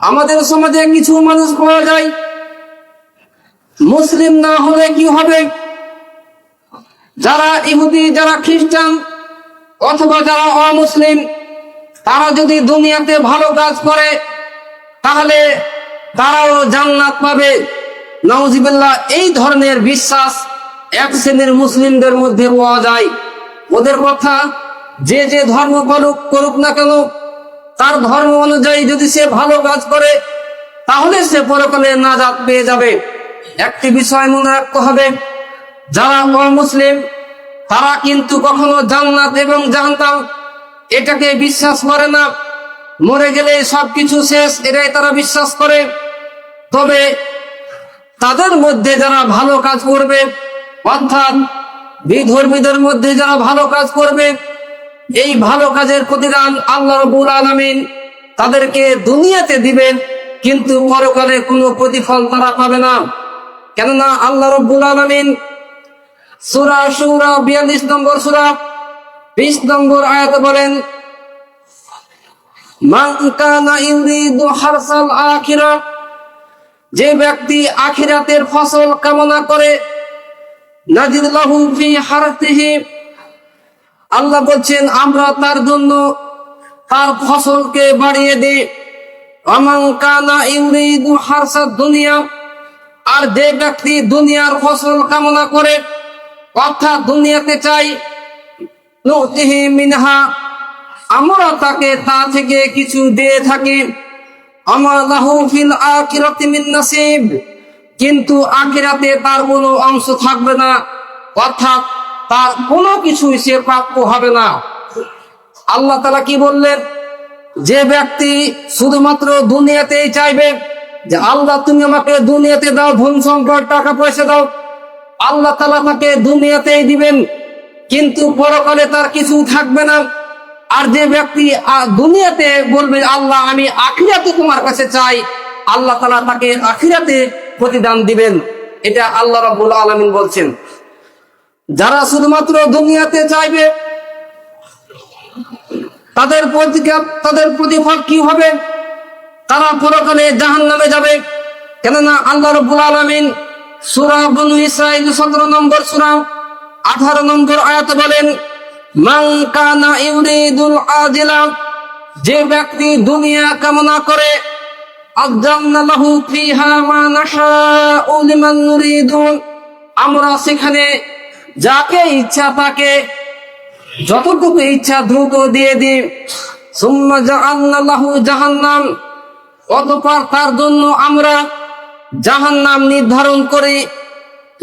আমাদের সমাজে কিছু মানুষ পাওয়া যায়। মুসলিম না হলে কি হবে? যারা ইহুদি, যারা খ্রিস্টান, অথবা যারা অমুসলিম, তারা যদি দুনিয়াতে ভালো কাজ করে, তাহলে তারাও জান্নাত পাবে। নওজিবিল্লাহ এই ধরনের বিশ্বাস এক শ্রেণির মুসলিমদের মধ্যে পাওয়া যায়। ওদের কথা যে যে ধর্ম করুক করুক না কেন তার ধর্ম অনুযায়ী যদি সে ভালো কাজ করে, তাহলে সে পরকালে নাজাত পেয়ে যাবে। একটি বিষয় মনে রাখতে হবে। যারা মুসলিম তারা কিন্তু কখনো জান্নাত এবং জাহান্নাম, এটাকে বিশ্বাস করে না। মরে গেলে সবকিছু শেষ, এটাই তারা বিশ্বাস করে। তবে তাদের মধ্যে যারা ভালো কাজ করবে, অর্থাৎ বিধর্মীদের মধ্যে যারা ভালো কাজ করবে এই ভালো কাজের প্রতিদান আল্লাহ রবুল আলমিন তাদেরকে দুনিয়াতে দিবেন, কিন্তু পরকালে কোনো প্রতিফল তারা পাবে না। কেননা আল্লাহ রব্বুল আলমিন সুরা সুরা বিয়াল্লিশ নম্বর সুরা, বিশ নম্বর আয়াত বলেন যে ব্যক্তি আখিরাতের ফসল কামনা করে নাজিদ লাহু ফি আল্লাহ বলছেন, আমরা তার জন্য তার ফসলকে বাড়িয়ে দিই। দুনিয়া, আর যে ব্যক্তি দুনিয়ার ফসল কামনা করে, অর্থাৎ দুনিয়াতে চাই মিনহা, আমরা তাকে তা থেকে কিছু দিয়ে থাকি। কিন্তু আখিরাতে তার কোনো অংশ থাকবে না, অর্থাৎ তার কোনো কিছুই সে প্রাপ্য হবে না। আল্লাহ তালা কি বললেন? যে ব্যক্তি শুধুমাত্র দুনিয়াতেই চাইবে যে, আল্লাহ, তুমি আমাকে দুনিয়াতে দাও, ধন সম্পদ, টাকা পয়সা দাও। আল্লাহ তালা তাকে দুনিয়াতেই দিবেন, কিন্তু পরকালে তার কিছু থাকবে না। আর যে ব্যক্তি দুনিয়াতে বলবে, আল্লাহ, আমি আখিরাতে তোমার কাছে চাই। আল্লাহ তালা তাকে আখিরাতে প্রতিদান দিবেন। এটা আল্লাহ রাবুল আলমিন বলছেন। যারা শুধুমাত্র দুনিয়াতে চাইবে, তাদের তাদের প্রতিফল কি হবে? তারা পরকালে জাহান নামে যাবে। কেননা আল্লাহ রব্বুল আলমিন সুরা বনু ইসরাইল সতেরো নম্বর সুরা, আঠারো নম্বর আয়াত বলেন যে ব্যক্তি দুনিয়া কামনা করে আমরা সেখানে যাকে ইচ্ছা তাকে যতটুকু ইচ্ছা দ্রুত দিয়ে দিই জাহান্নাম, অতঃপর তার জন্য আমরা জাহান্নাম নির্ধারণ করি।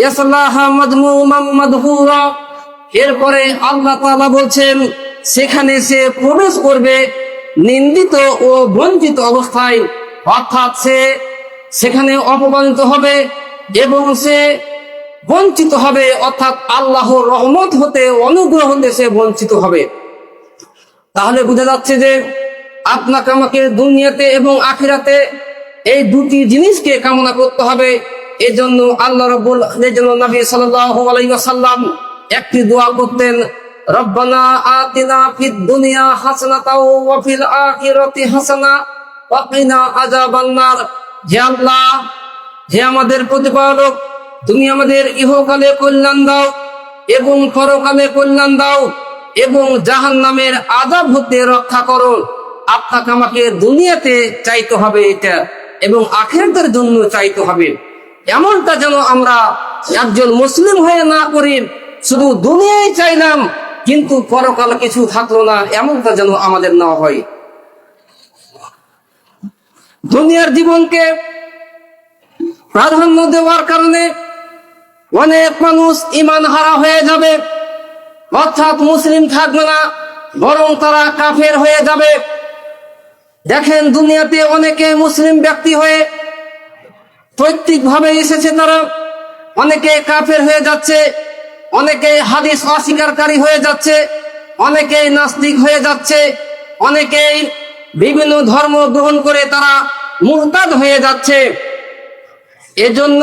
ইয়াসলাহা মাদমুমাম মাদহুরা। এরপরে আল্লাহ বলছেন, সেখানে সে প্রবেশ করবে নিন্দিত ও বঞ্চিত অবস্থায়। অর্থাৎ সে সেখানে অপমানিত হবে এবং সে বঞ্চিত হবে, অর্থাৎ আল্লাহর রহমত হতে অনুগ্রহ সে বঞ্চিত হবে। তাহলে বুঝা যাচ্ছে যে আপনাকে আমাকে দুনিয়াতে এবং আখিরাতে এই দুটি জিনিসকে কামনা করতে হবে। এই জন্য আল্লাহ রব্বুল এই জন্য নবী ওয়াসাল্লাম একটি দোয়া করতেন, রব্বানা আতিনা ফিদ দুনিয়া হাসানাতাও ওয়া ফিল আখিরাতি হাসানা ওয়া কিনা আযাবান নার। হে আল্লাহ, হে আমাদের প্রতিপালক তুমি আমাদের ইহকালে কল্যাণ দাও এবং পরকালে কল্যাণ দাও এবং জাহান নামের আজাব হতে রক্ষা করো। আপনাকে আমাকে দুনিয়াতে চাইতে হবে এটা এবং আখেরদের জন্য চাইতে হবে। এমনটা যেন আমরা একজন মুসলিম হয়ে না করি শুধু দুনিয়ায় চাইলাম, কিন্তু পরকাল কিছু থাকল না, এমনটা যেন আমাদের না হয়। দুনিয়ার জীবনকে প্রাধান্য দেওয়ার কারণে অনেক মানুষ ইমান হারা হয়ে যাবে। অর্থাৎ মুসলিম থাকবে না, বরং তারা কাফের হয়ে যাবে। দেখেন দুনিয়াতে অনেকে মুসলিম ব্যক্তি হয়ে পৈতৃক ভাবে এসেছে তারা। অনেকে কাফের হয়ে যাচ্ছে, অনেকে হাদিস অস্বীকারী হয়ে যাচ্ছে, অনেকে নাস্তিক হয়ে যাচ্ছে অনেকেই বিভিন্ন ধর্ম গ্রহণ করে তারা মুহতাদ হয়ে যাচ্ছে। এজন্য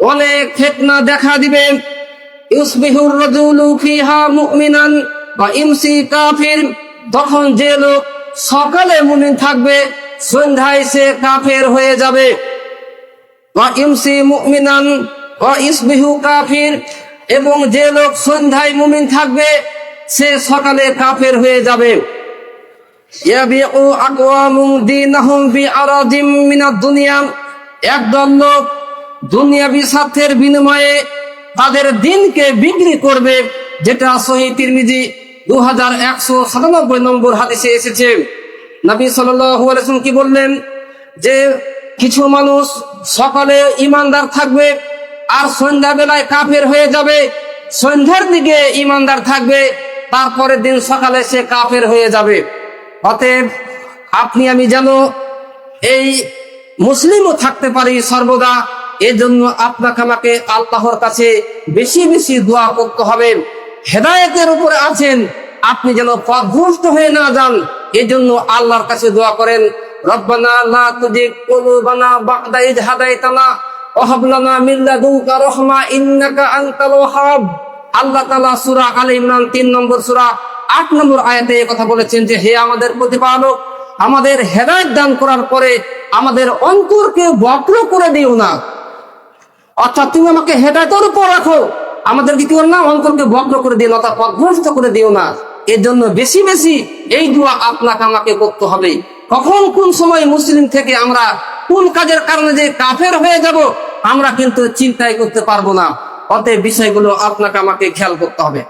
অনেক ফিতনা দেখা দিবে ইউসবিহুর রাজুলু ফিহা মুমিনান বা ইমসি কাফির। তখন যে লোক সকালে মুমিন থাকবে, সন্ধ্যায় সে কাফের হয়ে যাবে। বা ইমসি মুমিনান বা ইসবিহু কাফির এবং যে লোক সন্ধ্যায় মুমিন থাকবে, সে সকালে কাফের হয়ে যাবে। একদল লোক দুনিয়াবি স্বার্থের বিনিময়ে তাদের দিনকে বিক্রি করবে, যেটা সহি তিরমিজি দু হাজার একশো সাতানব্বই নম্বর হাদিসে এসেছে। নবী ওয়াসাল্লাম কি বললেন? যে কিছু মানুষ সকালে ইমানদার থাকবে আর সন্ধ্যাবেলায় কাফের হয়ে যাবে। সন্ধ্যার দিকে ইমানদার থাকবে, তারপরের দিন সকালে সে কাফের হয়ে যাবে। অতএব আপনি আমি যেন এই মুসলিমও থাকতে পারি সর্বদা। এজন্য আপনাকে আমাকে আল্লাহর কাছে বেশি বেশি দোয়া করতে হবে। হেদায়েতের উপরে আছেন, আপনি যেন পথভ্রষ্ট হয়ে না যান, এজন্য আল্লাহর কাছে দোয়া করেন, রব্বানা লা তুজিগ কুলুবানা বা'দা ইয হাদাইতানা ওয়া হাব লানা মিন লাদুনকা রাহমা ইন্নাকা আনতাল ওয়াহ্হাব আল্লাহ তাআলা সূরা আলে ইমরান 3 নম্বর সূরা আট নম্বর আয়াতে এই কথা বলেছেন যে, হে আমাদের প্রতিপালক, আমাদের হেদায়ত দান করার পরে আমাদের অন্তরকে বক্র করে দিও না। অর্থাৎ তুমি আমাকে হেদায়তের উপর রাখো। আমাদের কি না? অন্তরকে বক্র করে দিও না তা পথভ্রষ্ট করে দিও না। এর জন্য বেশি বেশি এই দোয়া আপনাকে আমাকে করতে হবে। কখন কোন সময় মুসলিম থেকে আমরা কোন কাজের কারণে যে কাফের হয়ে যাব, আমরা কিন্তু চিন্তাই করতে পারব না। অতএব বিষয়গুলো আপনাকে আমাকে খেয়াল করতে হবে।